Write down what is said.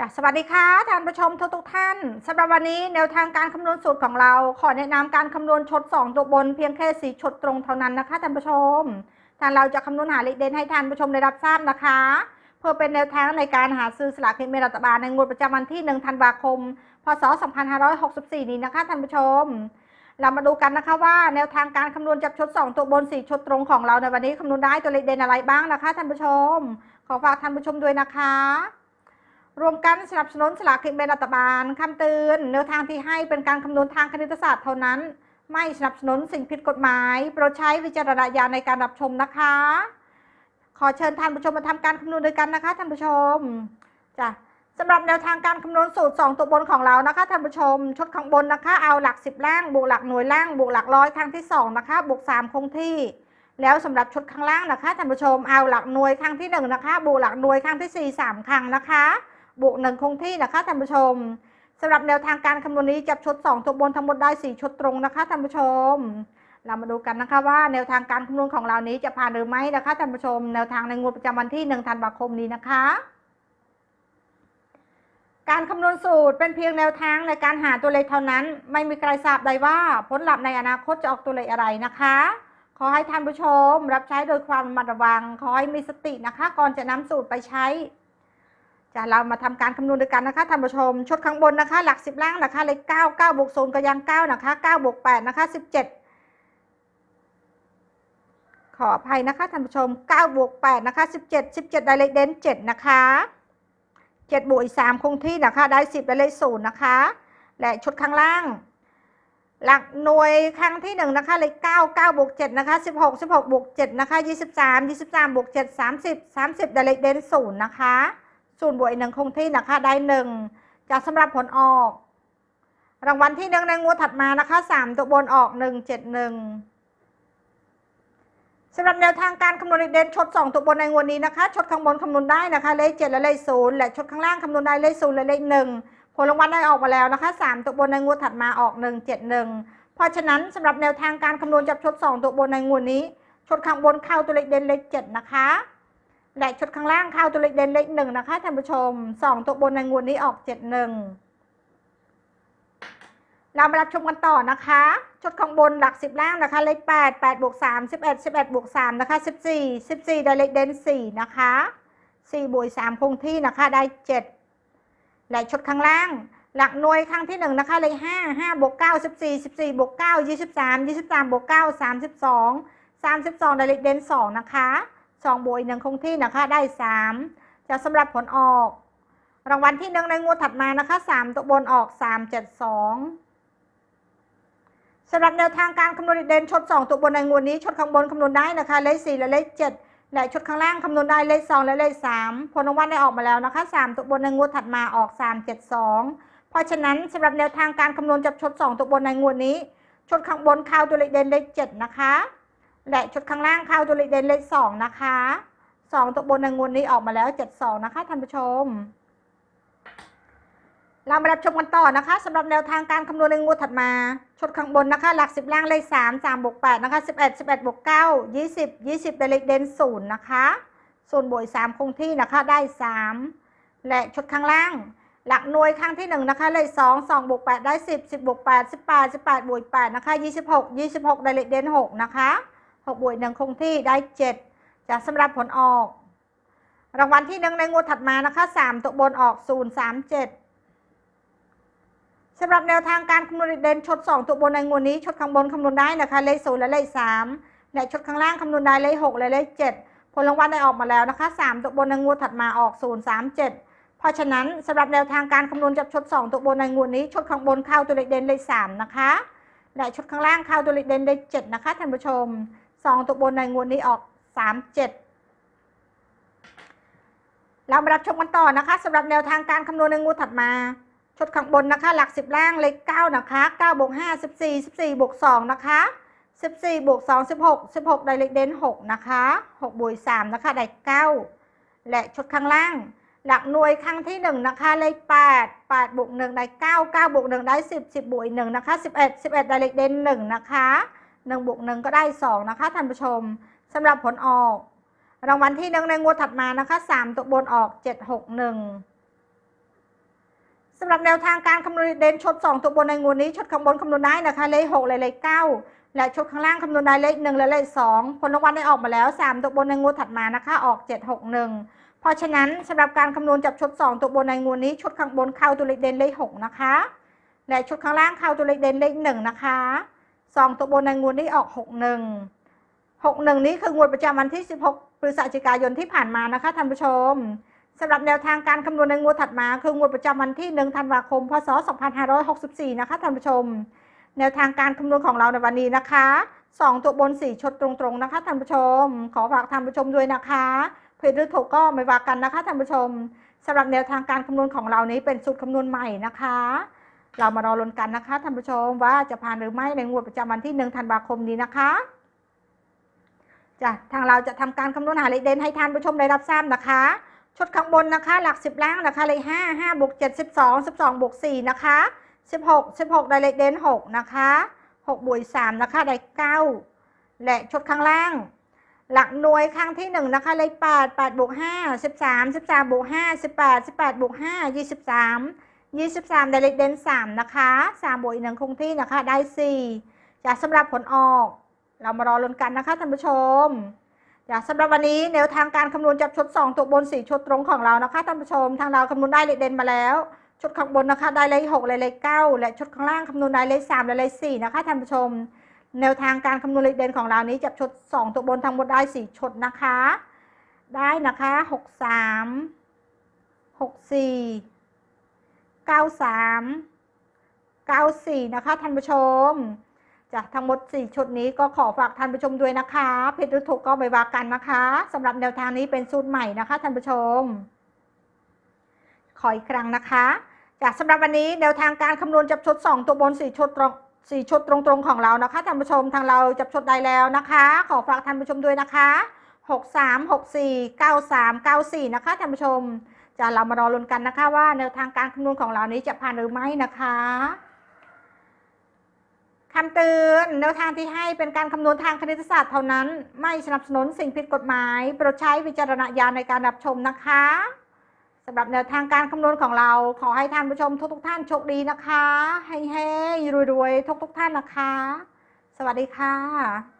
จ้ะสวัสดีค่ะท่านผู้ชมทุกทุกท่านสำหรับวันนี้แนวทางการคำนวณสูตรของเรา ขอแนะนำการคำนวณชด 2 ตัวบนเพียงแค่สีชดตรงเท่านั้นนะคะท่านผู้ชมทางเราจะคำนวณหาเลขเด่นให้ท่านผู้ชมได้รับทราบนะคะ เพื่อเป็นแนวทางในการหาซื้อสลากกินแบ่งรัฐบาลในงวดประจำวันที่ 1 ธันวาคม พศ 2564 นี้นะคะท่านผู้ชม เรามาดูกันนะคะว่าแนวทางการคำนวณจับชด 2 ตัวบนสีชดตรงของเราในวันนี้คำนวณได้ตัวเลขเด่นอะไรบ้างนะคะท่านผู้ชม ขอฝากท่านผู้ชมด้วยนะคะ รวมกันสนับสนุนสลากกินแบ่งรัฐบาลคำเตือนแนวทางที่ให้เป็นการคำนวณทางคณิตศาสตร์เท่านั้น ไม่สนับสนุนสิ่งผิดกฎหมาย โปรดใช้วิจารณญาณในการรับชมนะคะ ขอเชิญท่านผู้ชมมาทำการคำนวณด้วยกันนะคะท่านผู้ชมจ้ะสำหรับแนวทางการคำนวณสูตร 2 ตัวบนของเรานะคะท่านผู้ชมชดข้างบนนะคะ เอาหลัก 10 ล่าง บวกหลักหน่วยล่าง บวกหลักร้อยครั้งที่ 2 นะคะ บวก 3 คงที่ แล้วสำหรับชุดข้างล่างนะคะท่านผู้ชม เอาหลักหน่วยครั้งที่ 1 นะคะ บวกหลักหน่วยครั้งที่ 4 3 ครั้งนะคะ บวกหนึ่งคงที่นะคะท่านผู้ชมสำหรับแนวทางการคำนวณนี้จับชด2ตัวบนทั้งหมดได้ 4 ชุดตรงนะคะท่านผู้ชม เรามาดูกันนะคะว่าแนวทางการคำนวณของเรานี้จะผ่านหรือไม่นะคะท่านผู้ชม แนวทางในงวดประจำวันที่1ธันวาคมนี้นะคะ การคำนวณสูตรเป็นเพียงแนวทางในการหาตัวเลขเท่านั้น ไม่มีใครทราบใดว่าผลลัพธ์ในอนาคตจะออกตัวเลขอะไรนะคะ ขอให้ท่านผู้ชม รับใช้โดยความระมัดระวังขอให้มีสตินะคะ ก่อนจะนำสูตรไปใช้ จะเรามาทำการคำนวณด้วยกันนะคะท่านผู้ชมชุดข้างบนนะคะ หลักสิบล่างนะคะเลขเก้าเก้าบวกศูนย์ก็ยังเก้านะคะเก้าบวกแปดนะคะสิบเจ็ดขออภัยนะคะท่านผู้ชมเก้าบวกแปดนะคะสิบเจ็ดสิบเจ็ดได้เลขเด่นเจ็ดนะคะเจ็ดบวกอีกสามคงที่นะคะ ได้สิบได้เลขศูนย์นะคะ และชุดข้างล่าง หลักหน่วยครั้งที่หนึ่งนะคะเลขเก้าเก้าบวกเจ็ดนะคะสิบหกสิบหกบวกเจ็ดนะคะยี่สิบสามยี่สิบสามบวกเจ็ดสามสิบสามสิบได้เลขเด่นศูนย์นะคะ ศูนย์บวกอีกหนึ่งคงที่นะคะได้หนึ่งจากสำหรับผลออก รางวัลที่หนึ่งในงวดถัดมานะคะสามตัวบนออกหนึ่งเจ็ดหนึ่งสำหรับแนวทางการคำนวณเลขเด่นชดสองตัวบนในงวดนี้นะคะชดข้างบนคำนวณได้นะคะเลขเจ็ดและเลขศูนย์และชดข้างล่างคำนวณได้เลขศูนย์และเลขหนึ่งผลรางวัลได้ออกมาแล้วนะคะสามตัวบนในงวดถัดมาออกหนึ่งเจ็ดหนึ่งเพราะฉะนั้นสำหรับแนวทางการคำนวณจับชดสองตัวบนในงวดนี้ ชดข้างบนเข้าตัวเลขเด่นเลขเจ็ดนะคะ แหละชุดข้างล่างเข้าตัวเลขเด่นเลขหนึ่งนะคะท่านผู้ชมสองตัวบนในงวดนี้ออกเจ็ดหนึ่งเรามารับชมกันต่อนะคะ ชุดข้างบนหลักสิบล่างนะคะ เลขแปดแปดบวกสามสิบเอ็ดสิบเอ็ดบวกสามนะคะสิบสี่สิบสี่ได้เลขเด่นสี่นะคะสี่บวกสามคงที่นะคะได้เจ็ดแหละชุดข้างล่างหลักหน่วยครั้งที่หนึ่งนะคะเลขห้าห้าบวกเก้าสิบสี่สิบสี่บวกเก้ายี่สิบสามยี่สิบสามบวกเก้าสามสิบสองสามสิบสองได้เลขเด่นสองนะคะ สองบวกอีกหนึ่งคงที่นะคะได้สามจะสำหรับผลออก รางวัลที่หนึ่งในงวดถัดมานะคะสามตัวบนออกสามเจ็ดสองสำหรับแนวทางการคำนวณเด่นชดสองตัวบนในงวดนี้ชดข้างบนคำนวณได้นะคะเลขสี่และเลขเจ็ดและชดข้างล่างคำนวณได้เลขสองและเลขสามผลรางวัลได้ออกมาแล้วนะคะสามตัวบนในงวดถัดมาออกสามเจ็ดสองเพราะฉะนั้นสำหรับแนวทางการคำนวณจับชดสองตัวบนในงวดนี้ชดข้างบนเข้าตัวเลขเด่นเลขเจ็ดนะคะ และชุดข้างล่างเข้าตัวเลขเด่นเลขสองนะคะสองตัวบนในงวดนี้ออกมาแล้วเจ็ดสองนะคะท่านผู้ชม เรามารับชมกันต่อนะคะสำหรับแนวทางการคำนวณในงวดถัดมา ชุดข้างบนนะคะ หลักสิบล่างเลขสามสามบวกแปดนะคะสิบเอ็ดสิบเอ็ดบวกเก้ายี่สิบยี่สิบเป็นเลขเด่นศูนย์นะคะส่วนบวกสามคงที่นะคะได้สามและชุดข้างล่าง หลักหน่วยครั้งที่หนึ่งนะคะเลขสองสองบวกแปดได้สิบสิบบวกแปดสิบแปดสิบแปดบวกแปดนะคะยี่สิบหกยี่สิบหกได้เลขเด่นหกนะคะ หกบวกหนึ่งคงที่ได้เจ็ดจากสำหรับผลออก รางวัลที่หนึ่งในงวดถัดมานะคะสามตัวบนออกศูนย์สามเจ็ดสำหรับแนวทางการคำนวณเด่นชดสองตัวบนในงวดนี้ชดข้างบนคำนวณได้นะคะเลขศูนย์และเลขสามและชดข้างล่างคำนวณได้เลขหกและเลขเจ็ดผลรางวัลได้ออกมาแล้วนะคะสามตัวบนในงวดถัดมาออกศูนย์สามเจ็ดเพราะฉะนั้นสำหรับแนวทางการคำนวณจับชด2ตัวบนในงวดนี้ชดข้างบนเข้าตัวเลขเด่นเลข3นะคะและชดข้างล่างเข้าตัวเลขเด่นเลข7นะคะท่านผู้ชม 2ตัวบนในงวดนี้ออก3 7เจ็ดเรามารับชมกันต่อนะคะสำหรับแนวทางการคำนวณในงวดถัดมาชดข้างบนนะคะ หลัก10ล่างเลข9นะคะ9บวก5 14 14บสี่สิบสี่บวก2นะคะ14บสี่บวก2 16 16ได้เลขเด่น6นะคะ6บวก3นะคะได้9และชดข้างล่าง หลักหน่วยครั้งที่หนึ่งนะคะเลขแปดแปดบวกหนึ่งได้เก้าเก้าบวกหนึ่งได้สิบสิบบวกอีกหนึ่งนะคะสิบเอ็ดสิบเอ็ดได้เลขเด่นหนึ่งนะคะ หนึ่งบวกหนึ่งก็ได้สองนะคะท่านผู้ชมสำหรับผลออก รางวัลที่หนึ่งในงวดถัดมานะคะสามตัวบนออกเจ็ดหกหนึ่งสำหรับแนวทางการคำนวณเด่นชด2 ตัวบนในงวดนี้ชดข้างบนคำนวณได้นะคะเลข6และเลข9และชดข้างล่างคำนวณได้เลข1และเลข2ผลรางวัลได้ออกมาแล้ว 3 ตัวบนในงวดถัดมานะคะออก 761 เพราะฉะนั้นสำหรับการคำนวณจับชด2 ตัวบนในงวดนี้ชดข้างบนเข้าตัวเลขเด่นเลข6นะคะและชุดข้างล่างเข้าตัวเลขเด่นเลขหนึ่งนะคะ สองตัวบนในงวดนี้ออกหกหนึ่งหกหนึ่งนี้คืองวดประจำวันที่ 16 พฤศจิกายนที่ผ่านมานะคะท่านผู้ชมสำหรับแนวทางการคำนวณในงวดถัดมาคืองวดประจำวันที่1ธันวาคม พศ 2564 นะคะท่านผู้ชม แนวทางการคำนวณของเราในวันนี้นะคะสองตัวบนสี่ชดตรงๆนะคะท่านผู้ชม ขอฝากท่านผู้ชมด้วยนะคะเพจหรือถูกก็ไม่ว่ากันนะคะท่านผู้ชมสำหรับแนวทางการคำนวณของเรานี้เป็นสูตรคำนวณใหม่นะคะ เรามารอลุ้นกันนะคะท่านผู้ชมว่าจะผ่านหรือไม่ในงวดประจำวันที่ 1 ธันวาคมนี้นะคะจ้ะทางเราจะทำการคำนวณหาเลขเด่นให้ท่านผู้ชมได้รับทราบนะคะ ชุดข้างบนนะคะ หลัก 10ล่างนะคะเลข5 5บวก7 12 12บวก4นะคะ 16 16 ได้เลขเด่น6นะคะ6บวก3นะคะได้9และชุดข้างล่าง หลักหน่วยครั้งที่1นะคะเลข8 8บวก5 13 13บวก5 18 18บวก5 23 23 ได้เลขเด่น3 นะคะ 3 บวกอีกหนึ่งคงที่นะคะ ได้ 4จากสำหรับผลออก เรามารอลุ้นกันนะคะท่านผู้ชมจากสำหรับวันนี้แนวทางการคำนวณจับชุด 2 ตัวบน 4 ชุดตรงของเรานะคะท่านผู้ชม ทางเราคำนวณได้เลขเด่นมาแล้ว ชุดข้างบนนะคะ ได้เลข6และเลข9และชุดข้างล่างคำนวณได้เลข3และเลข4นะคะท่านผู้ชม แนวทางการคำนวณเลขเด่นของเรานี้จับชุด 2 ตัวบนทั้งหมดได้ 4 ชุดนะคะ ได้นะคะ 63 64 93 94 นะคะท่านผู้ชมจากทั้งหมด 4 ชุดนี้ก็ขอฝากท่านผู้ชมด้วยนะคะเพจหรือถูกก็ไม่ว่ากันนะคะสำหรับแนวทางนี้เป็นสูตรใหม่นะคะท่านผู้ชม ขออีกครั้งนะคะจากสำหรับวันนี้แนวทางการคำนวณจับชุด 2 ตัวบน 4 ชุดตรง4ชุดตรงๆของเรานะคะท่านผู้ชมทางเราจับชุดได้แล้วนะคะ ขอฝากท่านผู้ชมด้วยนะคะ 63 64 93 94 นะคะท่านผู้ชม จะเรามารอลุ้นกันนะคะว่าแนวทางการคำนวณของเรานี้จะผ่านหรือไม่นะคะคำเตือนแนวทางที่ให้เป็นการคำนวณทางคณิตศาสตร์เท่านั้น ไม่สนับสนุนสิ่งผิดกฎหมายโปรดใช้วิจารณญาณในการรับชมนะคะสำหรับแนวทางการคำนวณของเรา ขอให้ท่านผู้ชมทุกๆท่านโชคดีนะคะให้ๆรวยๆทุกๆท่านนะคะ สวัสดีค่ะ